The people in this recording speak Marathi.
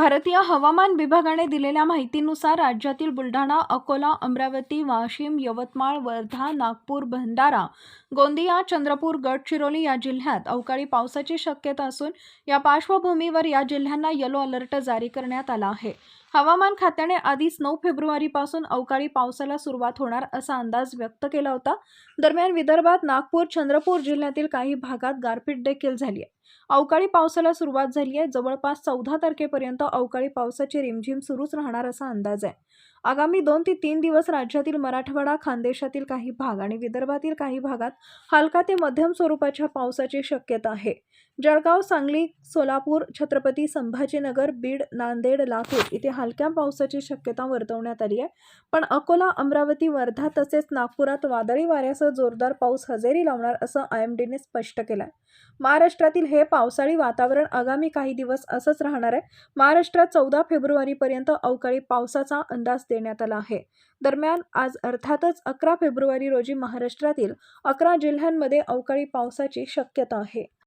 भारतीय हवामान विभागाने दिलेल्या माहितीनुसार राज्यातील बुलढाणा अकोला अमरावती वाशिम यवतमाळ वर्धा नागपूर भंडारा गोंदिया चंद्रपूर गडचिरोली या जिल्ह्यात अवकाळी पावसाची शक्यता असून या पार्श्वभूमीवर या जिल्ह्यांना येलो अलर्ट जारी करण्यात आला आहे. हवामान खात्याने आधीच नऊ फेब्रुवारीपासून अवकाळी पावसाला सुरुवात होणार असा अंदाज व्यक्त केला होता. दरम्यान विदर्भात नागपूर चंद्रपूर जिल्ह्यातील काही भागात गारपीट देखील झाली आहे. अवकाळी पावसाला सुरुवात झाली आहे. जवळपास चौदा तारखेपर्यंत अवकाळी पावसाची रिमझिम सुरूच राहणार असा अंदाज आहे. आगामी दोन ते तीन दिवस राज्यातील मराठवाडा खानदेशातील काही भाग आणि विदर्भातील काही भागात हलका ते मध्यम स्वरूपाच्या पावसाची शक्यता आहे. जळगाव सांगली सोलापूर छत्रपती संभाजीनगर बीड नांदेड लातूर इथे हलक्या पावसाची शक्यता वर्तवण्यात आली आहे. पण अकोला अमरावती वर्धा तसेच नागपुरात वादळी वाऱ्यासह जोरदार पाऊस हजेरी लावणार असं आय एम डीने स्पष्ट केलं आहे महाराष्ट्रातील हे पावसाळी वातावरण आगामी काही दिवस असंच राहणार आहे. महाराष्ट्रात चौदा फेब्रुवारीपर्यंत अवकाळी पावसाचा अंदाज देण्यात आला आहे. दरम्यान आज अर्थातच अकरा फेब्रुवारी रोजी महाराष्ट्रातील अकरा जिल्ह्यांमध्ये अवकाळी पावसाची शक्यता आहे.